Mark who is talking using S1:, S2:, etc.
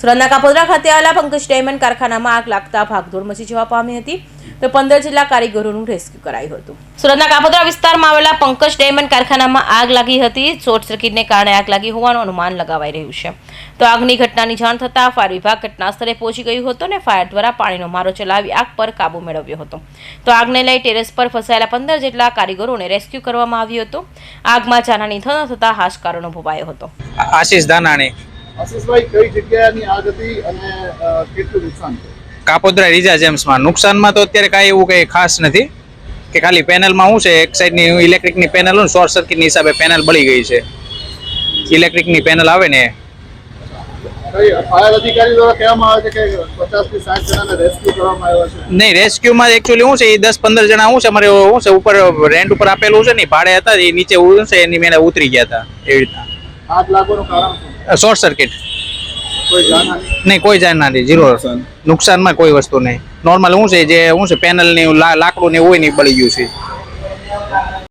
S1: સુરતના કાપોદરા ખાતે આવેલા પંકજ ડાયમંડ કારખાનામાં આગ લાગતા ભાગદોડ મચી જવા પામી હતી. તો પંદર જેટલા કારીગરોનું રેસ્ક્યુ કરાયું હતું. સુરતના કાપોદરા વિસ્તારમાં આવેલા પંકજ ડાયમંડ કારખાનામાં આગ લાગી હતી. શોર્ટ સર્કિટને કારણે આગ લાગી હોવાનું અનુમાન લગાવાઈ રહ્યું છે. તો આગની ઘટનાની જાણ થતાં ફાયર વિભાગ ઘટના સ્થળે પહોંચી ગયું હતું અને ફાયર દ્વારા પાણીનો મારો ચલાવી આગ પર કાબુ મેળવ્યો હતો. તો આગને લઈ ટેરેસ પર ફસાયેલા પંદર જેટલા કારીગરોને રેસ્ક્યુ કરવામાં આવ્યું હતું. આગમાં જાનહાની ન થતાં હાશકારો અનુભવાયો હતો.
S2: આશીષ દાનાણી
S3: આશીષભાઈ કઈ જગ્યાની આગ હતી અને કેટલું નુકસાન થયું?
S2: કાપોદ્રા રીજા જેમ્સમાં નુકસાનમાં તો અત્યારે કાંઈ એવું કંઈ ખાસ નથી કે ખાલી પેનલમાં શું છે એક સાઈડની ઇલેક્ટ્રિકની પેનલ હોય ને શોર્ટ સર્કિટની હિસાબે પેનલ બળી ગઈ છે. ઇલેક્ટ્રિકની પેનલ આવે ને. નહીં રેસ્ક્યુમાં એકચ્યુઅલી શું છે એ દસ પંદર જણા શું છે અમારે શું છે ઉપર રેન્ટ ઉપર આપેલું છે ને ભાડે હતા એ નીચે શું છે એની મેળે ઉતરી ગયા હતા એવી રીતના
S3: આગ લાગવાનું કારણ
S2: શોર્ટ સર્કિટ.
S3: કોઈ જાનહાની?
S2: નહીં કોઈ નથી ઝીરો નુકસાનમાં કોઈ વસ્તુ નહીં. નોર્મલ શું છે જે શું છે પેનલની લાકડું ને હોય ને બળી ગયું છે.